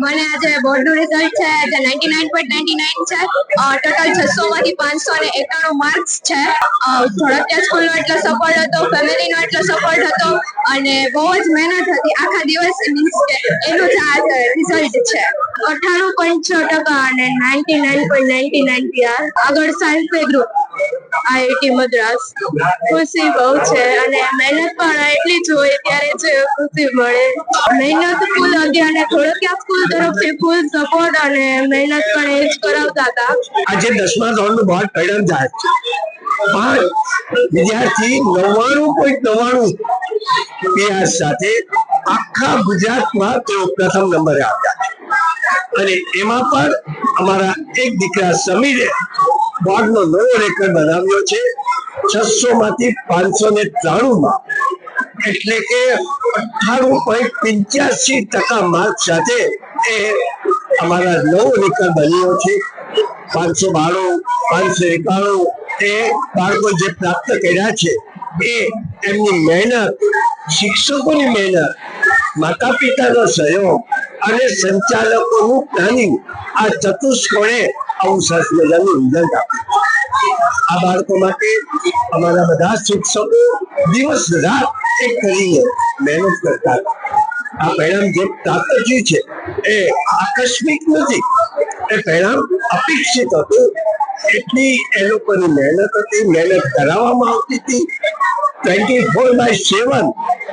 મને આજે બોર્ડનું રિઝલ્ટ છે, જે ninety nine point ninety nine છે ટોટલ છસો માંથી પાંચસો ને એકાણું માર્ક્સ છે. ધોળકિયા સ્કૂલનો એટલો સપોર્ટ હતો ફેમિલીનો એટલો સપોર્ટ હતો, અને બહુ જ મહેનત હતી. આખા દિવસ મીન્સ કે એનું જ આ રિઝલ્ટ છે. અઠ્ઠાણું પોઈન્ટ છ ટકા અને ninety nine point ninety nine આગળ સાયન્સ ગ્રુપ આઈઆઈટી મદ્રાસ ખુશી બહુ છે અને મહેનત પણ એટલી જ હોય ત્યારે જ ખુશી મળે. મહેનત ફૂલ હતી અને ધોળકિયા સ્કૂલ તરફથી ફૂલ સપોર્ટ અને મહેનત પણ એ જ કરાવતા હતા. આજે દસમા ધોરણનું બોર્ડ પરિણામ જાહેર છે. પણ વિદ્યાર્થી નવ્વાણું પોઈન્ટ નવ્વાણું પીઆર સાથે આખા ગુજરાતમાં તેઓ પ્રથમ નંબરે આવ્યા અને એમાં પણ અમારા એક દીકરા સમીરે બોર્ડનો નવો રેકોર્ડ બનાવ્યો છે છસો માંથી પાંચસો ને ત્રાણું માં એટલે કે અઠ્ઠાણું પોઈન્ટ પંચ્યાસી ટકા માર્ક સાથે એ અમારા નવો રેકોર્ડ બન્યો છે. પાંચસો બાણું, પાંચસો એકાણું એ બાળકો જે પ્રાપ્ત કર્યા છે એ એમની મહેનત, શિક્ષકોની મહેનત માતા પિતાનો સહયોગ અને સંચાલકોનું પ્લાનિંગ આ ચતુષ્કોણે આવું સરસ મજાનું રિઝલ્ટ આપ્યું આ બાળકો માટે અમારા બધા શિક્ષકો દિવસ રાત એક કરીને મહેનત કરતા આ પરિણામ જે પ્રાપ્ત થયું છે એ આકસ્મિક નથી. એ પરિણામ અપેક્ષિત હતું. એટલી એ લોકોની મહેનત હતી, મહેનત કરાવવામાં આવતી હતી. ટ્વેન્ટી ફોર બાય સેવન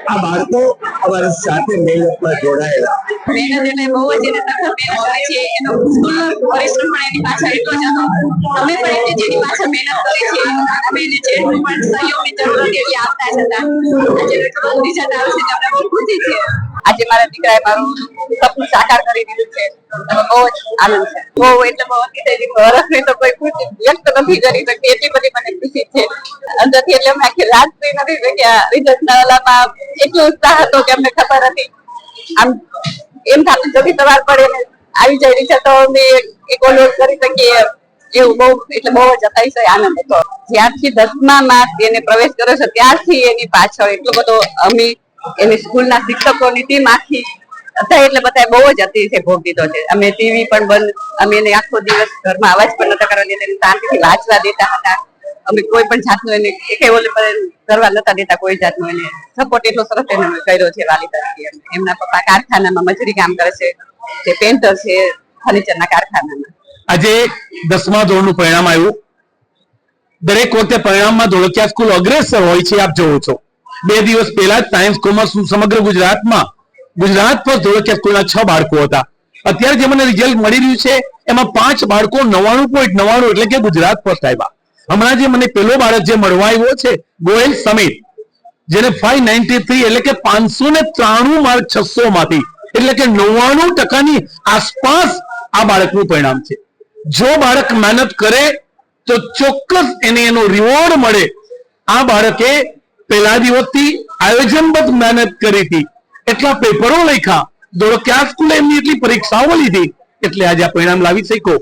આ બાળકો અમારી સાથે મહેનતમાં જોડાયેલા. આજે મારા દીકરાએ મારું સપનું સાકાર કરી દીધું છે. બહુ નથી એટલી બધી મને રાત સુઈ નથી એટલો ઉત્સાહ હતો કે અમને ખબર હતી. આમ એમ થતું કે સવાર પડે આવી જાય રિઝલ્ટ તો અમે એક ઓલો કરી શકીએ એવું બહુ, એટલે બહુ જ અતિશય આનંદ હતો. જ્યારથી દસમામાં એને પ્રવેશ કર્યો છે, ત્યારથી એની પાછળ એટલો બધો અમે એની સ્કૂલના શિક્ષકોની ટીમ આખી બધા એટલે બધા બહુ જ અતિશય ભોગ દીધો છે. અમે ટીવી પણ બંધ, અમે એને આખો દિવસ ઘરમાં અવાજ પણ નતા કરવા દેતા શાંતિથી વાંચવા દેતા હતા. અમે કોઈ પણ જાતનું એને એક ઓલે પર કરવા નતા દેતા કોઈ જાતનો એને સપોર્ટ એટલો સરસ એને કર્યો છે વાલી તરીકે. એમના પપ્પા કારખાનામાં મજૂરી કામ કરે છે, જે પેન્ટર છે ફર્નિચરના કારખાનામાં. આજે દસમા ધોરણનું પરિણામ આવ્યું. દરેક વખતે પરિણામમાં ધોળકિયા સ્કૂલ અગ્રેસર હોય છે, આપ જોવો છો. બે દિવસ પહેલા સાયન્સ કોમર્સ સમગ્ર ગુજરાતમાં, ગુજરાત પર ધોળકિયા સ્કૂલના છ બાળકો હતા. અત્યારે જે મને રિઝલ્ટ મળી રહ્યું છે, એમાં પાંચ બાળકો નવાણું પોઈન્ટ નવાણું એટલે કે ગુજરાત ફર્સ્ટ આવ્યા. હમણાં જે મને પેલો બાળક જે મળવા આવ્યો છે, ગોયલ સમીર, જેને ફાઈવ નાઇન્ટી થ્રી એટલે કે પાંચસો ને ત્રાણું માર્ક છસો માંથી, એટલે કે નવ્વાણું ટકાની આસપાસ આ બાળકનું પરિણામ છે. જો બાળક મહેનત કરે, તો ચોક્કસ એને એનો રિવોર્ડ મળે. આ બાળકે પહેલા દિવસથી આયોજનબદ્ધ મહેનત કરી હતી. એટલા પેપરો લખ્યા. દોડો ક્યાં સ્કૂલે એમની એટલી પરીક્ષાઓ લીધી? એટલે આજે આ પરિણામ લાવી શક્યો.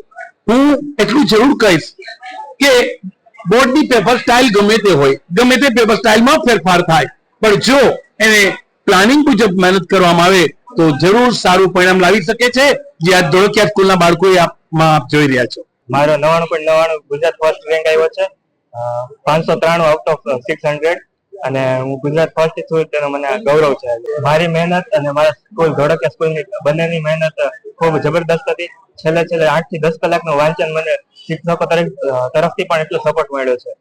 હું એટલું જરૂર કહીશ કે બોર્ડની પેપર સ્ટાઇલ ગમે તે હોય, ગમે તે પેપર સ્ટાઇલમાં ફેરફાર થાય. પણ જો એને પ્લાનિંગ મુજબ મહેનત કરવામાં આવે, તો જરૂર સારું પરિણામ લાવી શકે છે. જે આ ધોળકિયા સ્કૂલના બાળકોએ આપમાં આપ જોઈ રહ્યા છો. મારો નવાણું પોઈન્ટ નવાણું ગુજરાત ફર્સ્ટ રેન્ક આવ્યો છે. પાંચસો ત્રાણું આઉટ ઓફ સિક્સ હંડ્રેડ અને હું ગુજરાત ફર્સ્ટ છું તેનો મને ગૌરવ છે. મારી મહેનત અને મારા સ્કૂલ ધોળકિયા સ્કૂલની બંનેની મહેનત ખૂબ જબરદસ્ત હતી. છેલ્લે છેલ્લે આઠથી દસ કલાકનું વાંચન મને શિક્ષકો તરફથી પણ એટલો સપોર્ટ મળ્યો છે.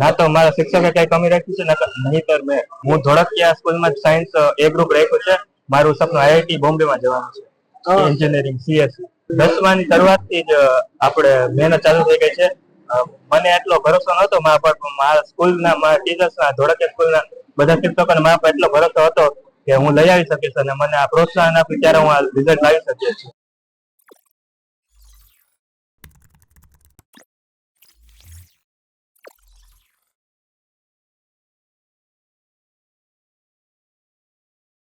ના તો મારા શિક્ષકે કઈ કમી રાખી છે નહીતર મેં હું ધોળકિયા સ્કૂલમાં સાયન્સ એ ગ્રુપ રાખ્યું છે. મારું સપનું આઈઆઈટી બોમ્બેમાં જવાનું છે. એન્જિનિયરિંગ સીએસસી દસમાની શરૂઆતથી જ આપણે મહેનત ચાલુ થઈ ગઈ છે. મને એટલો ભરોસો નહોતો મારા પર મારા સ્કૂલના મારા ટીચર્સના ધોળકિયા સ્કૂલના બધા શિક્ષકોને મારા પર એટલો ભરોસો હતો કે હું લઈ આવી શકીશ અને મને આ પ્રોત્સાહન આપ્યું ત્યારે હું આ રિઝલ્ટ લાવી શકીશ.